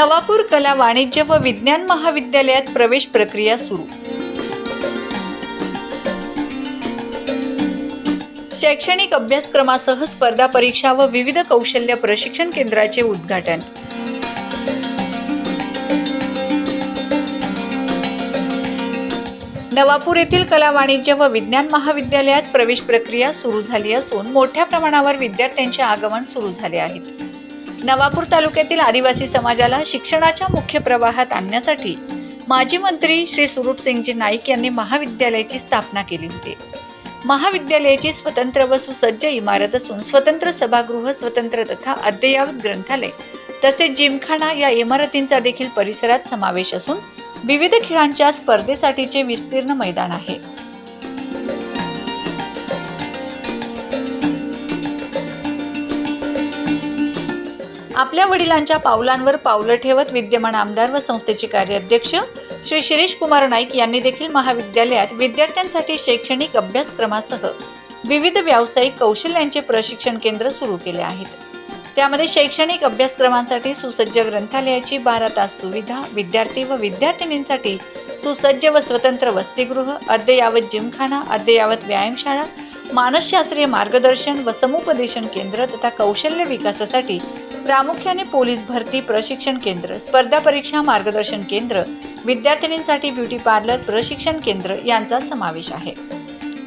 नवापूर कला वाणिज्य व विज्ञान महाविद्यालयात प्रवेश प्रक्रिया सुरू. शैक्षणिक अभ्यासक्रमासह स्पर्धा परीक्षा व विविध कौशल्य प्रशिक्षण केंद्राचे उद्घाटन. नवापूर येथील कला वाणिज्य व विज्ञान महाविद्यालयात प्रवेश प्रक्रिया सुरू झाली असून मोठ्या प्रमाणावर विद्यार्थ्यांचे आगमन सुरू झाले आहेत नवापूर तालुक्यातील आदिवासी समाजाला शिक्षणाच्या मुख्य प्रवाहात आणण्यासाठी माजी मंत्री श्री सुरूपसिंगजी नाईक यांनी महाविद्यालयाची स्थापना केली होती. महाविद्यालयाची स्वतंत्र व सुसज्ज इमारत असून स्वतंत्र सभागृह स्वतंत्र तथा अद्ययावत ग्रंथालय तसेच जिमखाना या इमारतींचा देखील परिसरात समावेश असून विविध खेळांच्या स्पर्धेसाठीचे विस्तीर्ण मैदान आहे. आपल्या वडिलांच्या पावलांवर पावलं ठेवत विद्यमान आमदार व संस्थेचे कार्याध्यक्ष श्री शिरीष कुमार नाईक यांनी देखील महाविद्यालयात विद्यार्थ्यांसाठी शैक्षणिक अभ्यासक्रमासह विविध व्यावसायिक कौशल्यांचे प्रशिक्षण केंद्र सुरू केले आहेत. त्यामध्ये शैक्षणिक अभ्यासक्रमांसाठी सुसज्ज ग्रंथालयाची बारा तास सुविधा विद्यार्थी व विद्यार्थिनींसाठी सुसज्ज व स्वतंत्र वसतिगृह अद्ययावत जिमखाना अद्ययावत व्यायामशाळा मानसशास्त्रीय मार्गदर्शन व समुपदेशन केंद्र तथा कौशल्य विकासासाठी प्रामुख्याने पोलीस भरती प्रशिक्षण केंद्र स्पर्धा परीक्षा मार्गदर्शन केंद्र विद्यार्थिनींसाठी ब्युटी पार्लर प्रशिक्षण केंद्र यांचा समावेश आहे.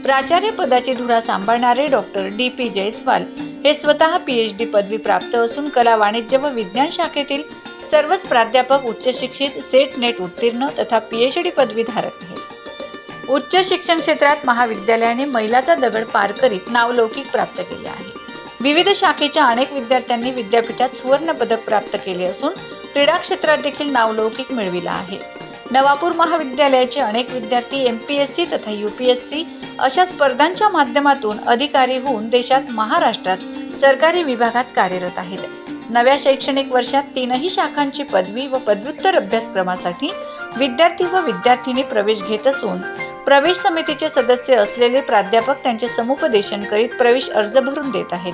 प्राचार्य पदाची धुरा सांभाळणारे डॉक्टर डी. पी. जयस्वाल हे स्वतः पी एच डी पदवी प्राप्त असून कला वाणिज्य व विज्ञान शाखेतील सर्वच प्राध्यापक उच्च शिक्षित सेट नेट उत्तीर्ण तथा पी एच डी पदवीधारक आहेत. उच्च शिक्षण क्षेत्रात महाविद्यालयाने मैलाचा दगड पार करीत नावलौकिक प्राप्त केले आहे. विविध शाखेच्या अनेक विद्यार्थ्यांनी विद्यापीठात सुवर्ण पदक प्राप्त केले असून क्रीडा क्षेत्रात देखील नावलौकिक मिळविला आहे. नवापूर महाविद्यालयाचे अनेक विद्यार्थी एम पी एस सी तथा यू पी एस सी अशा स्पर्धांच्या माध्यमातून अधिकारी होऊन देशात महाराष्ट्रात सरकारी विभागात कार्यरत आहेत. नव्या शैक्षणिक वर्षात तीनही शाखांची पदवी व पदव्युत्तर अभ्यासक्रमासाठी विद्यार्थी व विद्यार्थिनी प्रवेश घेत असून प्रवेश समितीचे सदस्य असलेले प्राध्यापक त्यांचे समुपदेशन करीत प्रवेश अर्ज भरून देत आहेत.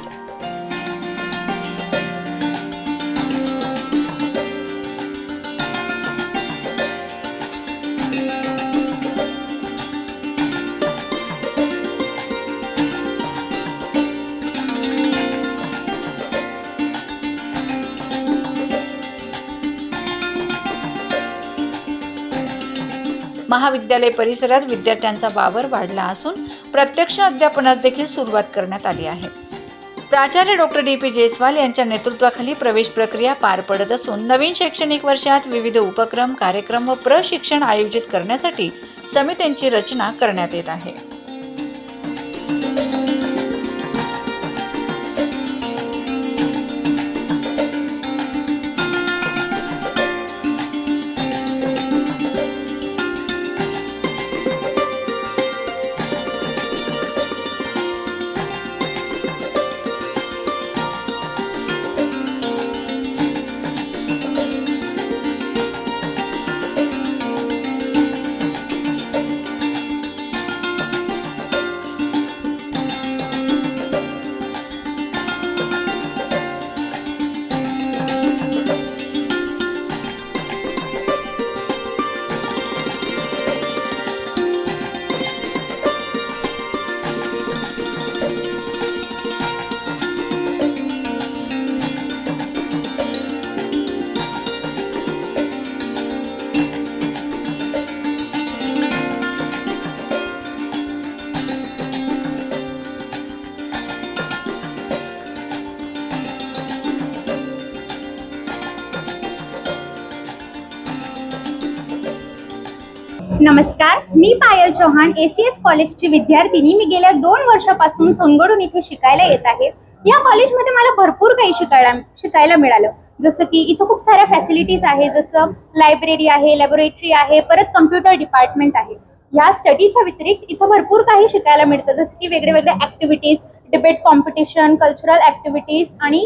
महाविद्यालय परिसरात विद्यार्थ्यांचा वावर वाढला असून प्रत्यक्ष अध्यापनास देखील सुरुवात करण्यात आली आहे. प्राचार्य डॉक्टर डी पी जयस्वाल यांच्या नेतृत्वाखाली प्रवेश प्रक्रिया पार पडत असून नवीन शैक्षणिक वर्षात विविध उपक्रम कार्यक्रम व प्रशिक्षण आयोजित करण्यासाठी समित्यांची रचना करण्यात येत आहे. नमस्कार मी Payal Chauhan A C S कॉलेजची विद्यार्थिनी. मी गेल्या दोन वर्षापासून सोनगडून इथे शिकायला येत आहे. या कॉलेजमध्ये मला भरपूर काही शिकायला शिकायला मिळालं. जसं की इथं खूप साऱ्या फॅसिलिटीज आहे जसं लायब्ररी आहे लॅबोरेटरी आहे परत कम्प्युटर डिपार्टमेंट आहे. या स्टडीच्या व्यतिरिक्त इथं भरपूर काही शिकायला मिळतं. जसं की वेगळे वेगळे activities debate competition cultural activities आणि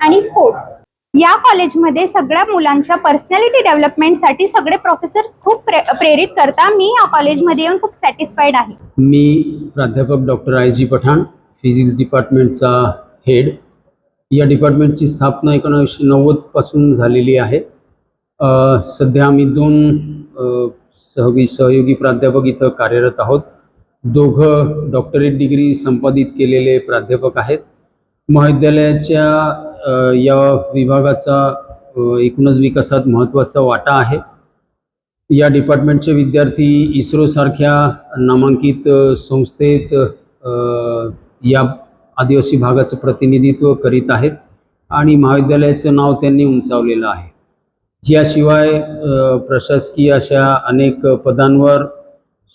आणि स्पोर्ट्स या कॉलेजमध्ये सगळ्या मुलांच्या पर्सनॅलिटी डेव्हलपमेंटसाठी सगळे प्रोफेसर्स खूप प्रे प्रेरित करता. मी या कॉलेजमध्ये येऊन खूप सॅटिस्फाईड आहे. मी प्राध्यापक doctor I G Pathan physics डिपार्टमेंटचा head या डिपार्टमेंटची स्थापना एकोणावीसशे नव्वदपासून झालेली आहे. सध्या आम्ही दोन अ, सहवी सहयोगी प्राध्यापक इथं कार्यरत आहोत. दोघं डॉक्टरेट डिग्री संपादित केलेले प्राध्यापक आहेत. महाविद्यालयाच्या या विभागाचा एकूणच विकासात महत्त्वाचा वाटा आहे. या डिपार्टमेंटचे विद्यार्थी इस्रोसारख्या नामांकित संस्थेत या आदिवासी भागाचं प्रतिनिधित्व करीत आहेत आणि महाविद्यालयाचं नाव त्यांनी उंचावलेलं आहे. याशिवाय प्रशासकीय अशा अनेक पदांवर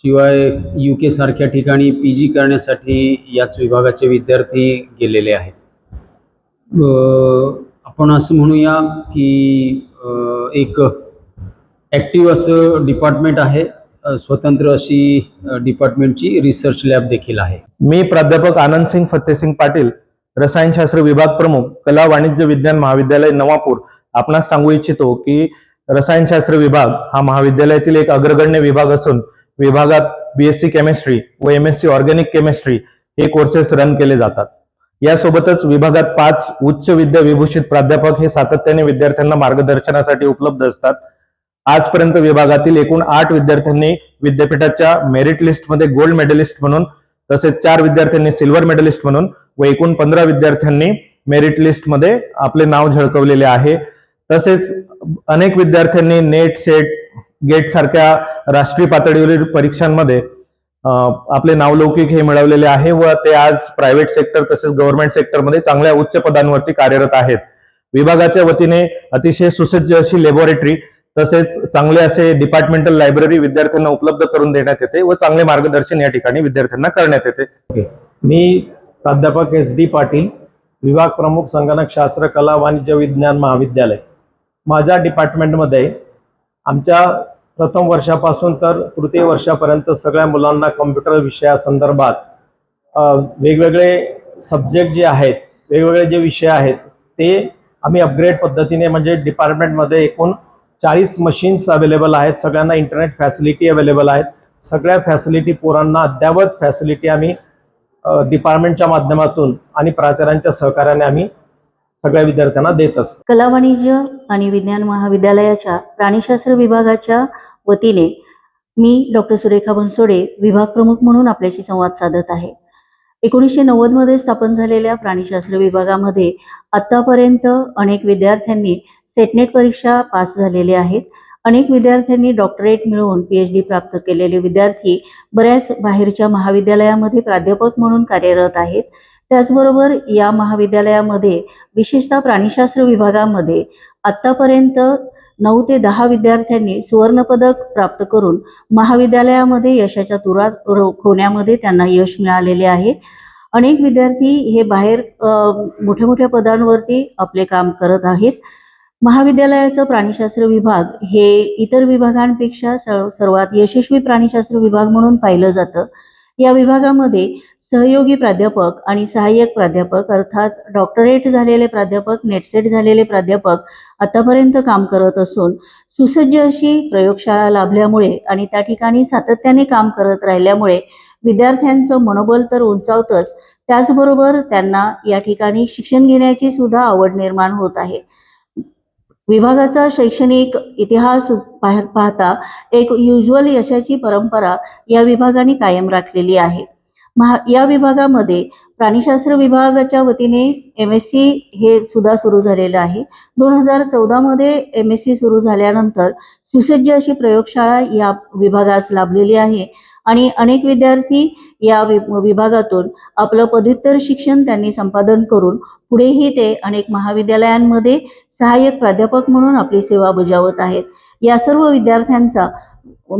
शिवाय यू केसारख्या ठिकाणी पी जी करण्यासाठी याच विभागाचे विद्यार्थी गेलेले आहेत. आपण असं म्हणूया की एक ॲक्टिव्ह असं डिपार्टमेंट आहे. स्वतंत्र अशी डिपार्टमेंटची रिसर्च लॅब देखील आहे. मी प्राध्यापक आनंद सिंग फतेसिंग पाटील रसायनशास्त्र विभाग प्रमुख कला वाणिज्य विज्ञान महाविद्यालय नवापूर. आपणास सांगू इच्छितो की रसायनशास्त्र विभाग हा महाविद्यालयातील एक अग्रगण्य विभाग असून विभागात बीएससी केमिस्ट्री व M S C organic chemistry हे कोर्सेस रन केले जातात. यासोबतच विभागात पाच उच्च विद्या विभूषित प्राध्यापक हे सातत्याने विद्यार्थ्यांना मार्गदर्शनासाठी उपलब्ध असतात. आजपर्यंत विभागातील एकूण आठ विद्यार्थ्यांनी विद्यापीठाच्या मेरिट लिस्टमध्ये गोल्ड मेडलिस्ट म्हणून तसेच चार विद्यार्थ्यांनी सिल्वर मेडलिस्ट म्हणून व एकूण पंधरा विद्यार्थ्यांनी मेरिट लिस्टमध्ये आपले नाव झळकवलेले आहे. तसेच अनेक विद्यार्थ्यांनी नेट सेट गेट सारख्या राष्ट्रीय पातळीवरील परीक्षांमध्ये आपले नावलौकिक हे मिळवलेले आहे व ते आज प्रायव्हेट सेक्टर तसेच गव्हर्नमेंट सेक्टरमध्ये चांगल्या उच्च पदांवरती कार्यरत आहेत. विभागाच्या वतीने अतिशय सुसज्ज अशी लॅबोरेटरी तसेच चांगले असे डिपार्टमेंटल लायब्ररी विद्यार्थ्यांना उपलब्ध करून देण्यात येते व चांगले मार्गदर्शन या ठिकाणी विद्यार्थ्यांना करण्यात येते. मी प्राध्यापक एस डी पाटील विभाग प्रमुख संगणक शास्त्र कला वाणिज्य विज्ञान महाविद्यालय. माझ्या डिपार्टमेंटमध्ये आमच्या प्रथम वर्षापासून तर तृतीय वर्षापर्यंत सगळ्या मुलांना कम्प्युटर विषयासंदर्भात वेगवेगळे सब्जेक्ट जे आहेत वेगवेगळे जे विषय आहेत ते आम्ही अपग्रेड पद्धतीने म्हणजे डिपार्टमेंटमध्ये एकूण चाळीस मशीन्स अवेलेबल आहेत. सगळ्यांना इंटरनेट फॅसिलिटी अवेलेबल आहेत. सगळ्या फॅसिलिटी पोरांना अद्ययावत फॅसिलिटी आम्ही डिपार्टमेंटच्या माध्यमातून आणि प्राचार्यांच्या सहकार्याने आम्ही सगळ्या विद्यार्थ्यांना देत असतो. कला वाणिज्य आणि विज्ञान महाविद्यालयाच्या प्राणीशास्त्र विभागाच्या वतीने मी डॉक्टर सुरेखा बनसोडे विभाग प्रमुख म्हणून आपल्याशी संवाद साधत आहे. एकोणीसशे नव्वदमध्ये स्थापन झालेल्या प्राणीशास्त्र विभागामध्ये आत्तापर्यंत अनेक विद्यार्थ्यांनी सेटनेट परीक्षा पास झालेले आहेत. अनेक विद्यार्थ्यांनी डॉक्टरेट मिळवून पी एच डी प्राप्त केलेले विद्यार्थी बऱ्याच बाहेरच्या महाविद्यालयामध्ये प्राध्यापक म्हणून कार्यरत आहेत. त्याचबरोबर या महाविद्यालयामध्ये विशेषतः प्राणीशास्त्र विभागामध्ये आत्तापर्यंत नऊ ते दहा विद्यार्थ्यांनी सुवर्णपदक प्राप्त करून महाविद्यालयामध्ये यशाच्या तुरात होण्यामध्ये त्यांना यश मिळालेले आहे. अनेक विद्यार्थी हे बाहेर मोठ्या मोठ्या पदांवरती आपले काम करत आहेत. महाविद्यालयाचं प्राणीशास्त्र विभाग हे इतर विभागांपेक्षा सर्वात यशस्वी प्राणीशास्त्र विभाग म्हणून पाहिलं जातं. या विभागामध्ये सहयोगी प्राध्यापक आणि सहाय्यक प्राध्यापक अर्थात डॉक्टरेट झालेले प्राध्यापक नेटसेट झालेले प्राध्यापक आतापर्यंत काम करत असून सुसज्ज अशी प्रयोगशाळा लाभल्यामुळे आणि त्या ठिकाणी सातत्याने काम करत राहिल्यामुळे विद्यार्थ्यांचं मनोबल तर उंचावतच त्याचबरोबर त्यांना या ठिकाणी शिक्षण घेण्याची सुद्धा आवड निर्माण होत आहे. विभागाचा शैक्षणिक इतिहास पाह- पाहता एक युज्युअल यशाची परंपरा या विभागाने कायम राखलेली आहे. महा या विभागामध्ये प्राणीशास्त्र विभागाच्या वतीने एम एस सी हे सुद्धा सुरू झालेलं आहे. दोन हजार चौदामध्ये एम एस सी सुरू झाल्यानंतर सुसज्ज अशी प्रयोगशाळा या विभागास लाभलेली आहे. आणि अनेक विद्यार्थी या विभागातून आपलं पदव्युत्तर शिक्षण त्यांनी संपादन करून पुढेही ते अनेक महाविद्यालयांमध्ये सहाय्यक प्राध्यापक म्हणून आपली सेवा बजावत आहेत. या सर्व विद्यार्थ्यांचा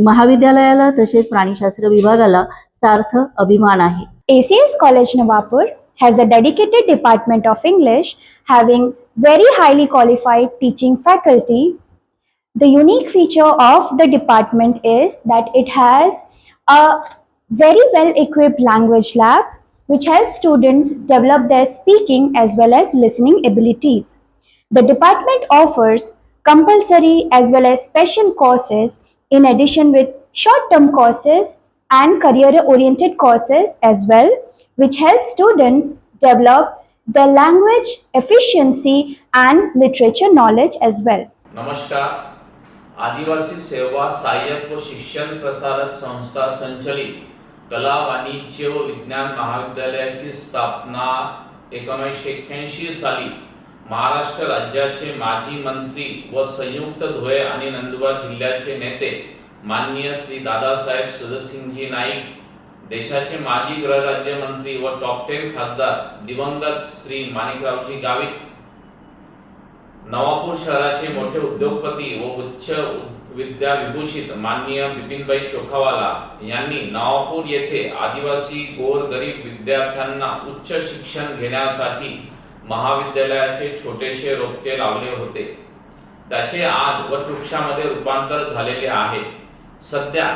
महाविद्यालयाला तसेच प्राणीशास्त्र विभागाला सार्थ अभिमान आहे. A C S college Navapur has a dedicated department of English having very highly qualified teaching faculty the unique feature of the department is that it has a very well equipped language lab which helps students develop their speaking as well as listening abilities. The department offers compulsory as well as special courses in addition with short-term courses and career-oriented courses as well which help students develop their language efficiency and literature knowledge as well. Namaskar. आदिवासी सेवा सहाय्यक व शिक्षण प्रसारक संस्था संचलित कला वाणिज्य व विज्ञान महाविद्यालयाची स्थापना एकोणीसशे एक्क्याऐंशी साली महाराष्ट्र राज्याचे माजी मंत्री व संयुक्त धुळे आणि नंदुरबार जिल्ह्याचे नेते माननीय श्री दादासाहेब सुदसिंगजी नाईक देशाचे माजी गृहराज्यमंत्री व टॉप टेन खासदार दिवंगत श्री माणिकरावजी गावित नवापूर शहराचे मोठे उद्योगपती व उच्च विद्या विभूषित माननीय बिपिनभाई चोखावाला यांनी नवापूर येथे आदिवासी गोर गरीब विद्यार्थ्यांना उच्च शिक्षण घेण्यासाठी महाविद्यालयाचे छोटेसे रोपटे लावले होते. त्याचे आज वटवृक्षामध्ये रूपांतर झालेले आहे. सध्या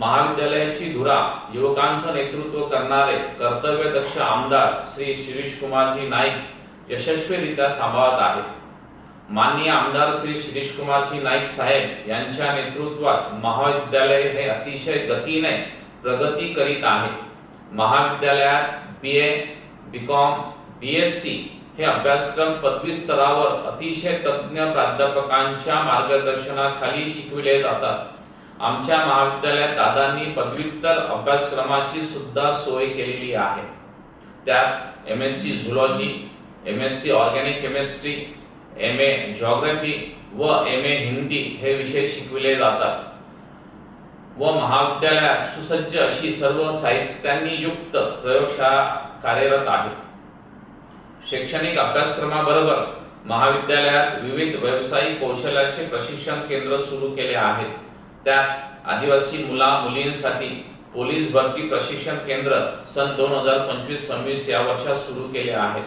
महाविद्यालयाची धुरा युवकांचं नेतृत्व करणारे कर्तव्यदक्ष आमदार श्री शिरीष कुमारजी नाईक यशस्वीरित्या सांभाळत आहेत. माननीय आमदार श्री शिरीष कुमारजी नाईक साहेब यांच्या नेतृत्वात महाविद्यालय हे अतिशय गतीने प्रगती करीत आहे. महाविद्यालयात B A B com B S C हे अभ्यासक्रम पदवी स्तरावर अतिशय तज्ज्ञ प्राध्यापकांच्या मार्गदर्शनाखाली शिकविले जातात. आमच्या महाविद्यालयात दादांनी पदव्युत्तर अभ्यासक्रमाची सुद्धा सोय केलेली आहे. त्यात M S C zoology M S C organic chemistry M A geography व एम ए हिंदी हे विषय शिकविले जातात. व महाविद्यालयात सुसज्ज अशी सर्व साहित्यांनी युक्त प्रयोगशाळा कार्यरत आहे. शैक्षणिक अभ्यासक्रमाबरोबर महाविद्यालयात विविध व्यावसायिक कौशल्याचे प्रशिक्षण केंद्र सुरू केले आहेत. त्यात आदिवासी मुला मुलींसाठी पोलीस भरती प्रशिक्षण केंद्र सन दोन हजार पंचवीस सव्वीस या वर्षात सुरू केले आहे.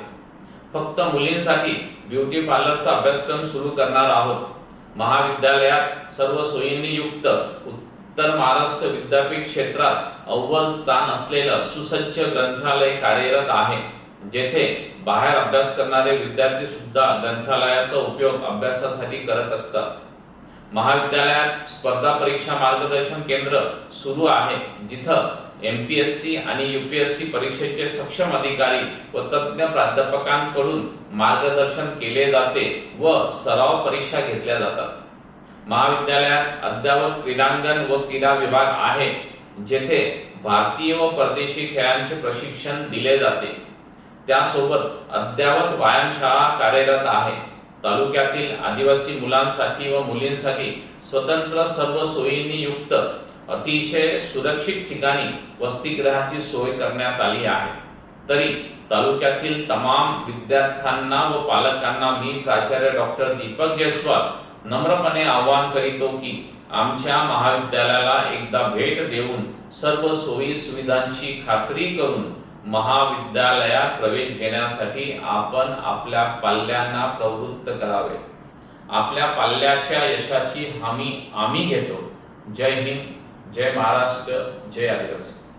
फक्त मुलींसाठी ब्युटी पार्लरचा अभ्यासक्रम सुरू करणार आहोत. महाविद्यालयात सर्व सोयींनी युक्त उत्तर महाराष्ट्र विद्यापीठ क्षेत्रात अव्वल स्थान असलेलं सुसज्ज ग्रंथालय कार्यरत आहे. जेथे बाहेर अभ्यास करणारे विद्यार्थी सुद्धा ग्रंथालयाचा उपयोग अभ्यासासाठी करत असतात. महाविद्यालयात स्पर्धा परीक्षा मार्गदर्शन केंद्र सुरू आहे जिथं एम पी एस सी आणि यू पी एस सी परीक्षेचे सक्षम अधिकारी व तज्ज्ञ प्राध्यापकांकडून मार्गदर्शन केले जाते व सराव परीक्षा घेतल्या जातात. महाविद्यालयात अद्ययावत क्रीडांगण व क्रीडा विभाग आहे जेथे भारतीय व परदेशी खेळांचे प्रशिक्षण दिले जाते. त्यासोबत अद्ययावत व्यायामशाळा कार्यरत आहे. तालुक्यातील आदिवासी मुलांसाठी व मुलींसाठी स्वतंत्र सर्व सोयींनी युक्त अतिशय सुरक्षित ठिकाणी वसतिगृहाची सोय करण्यात आली आहे. तरी तालुक्यातील तमाम विद्यार्थ्यांना व पालकांना मी प्राचार्य डॉक्टर दीपक जयस्वाल नम्रपणे आवाहन करीतो की आमच्या महाविद्यालयाला एकदा भेट देऊन सर्व सोयी सुविधांची खात्री करून महाविद्यालयात प्रवेश घेण्यासाठी आपण आपल्या पाल्यांना प्रवृत्त करावे. आपल्या पाल्याच्या यशाची हमी आम्ही घेतो. जय हिंद. जय महाराष्ट्र जय आदिवासी.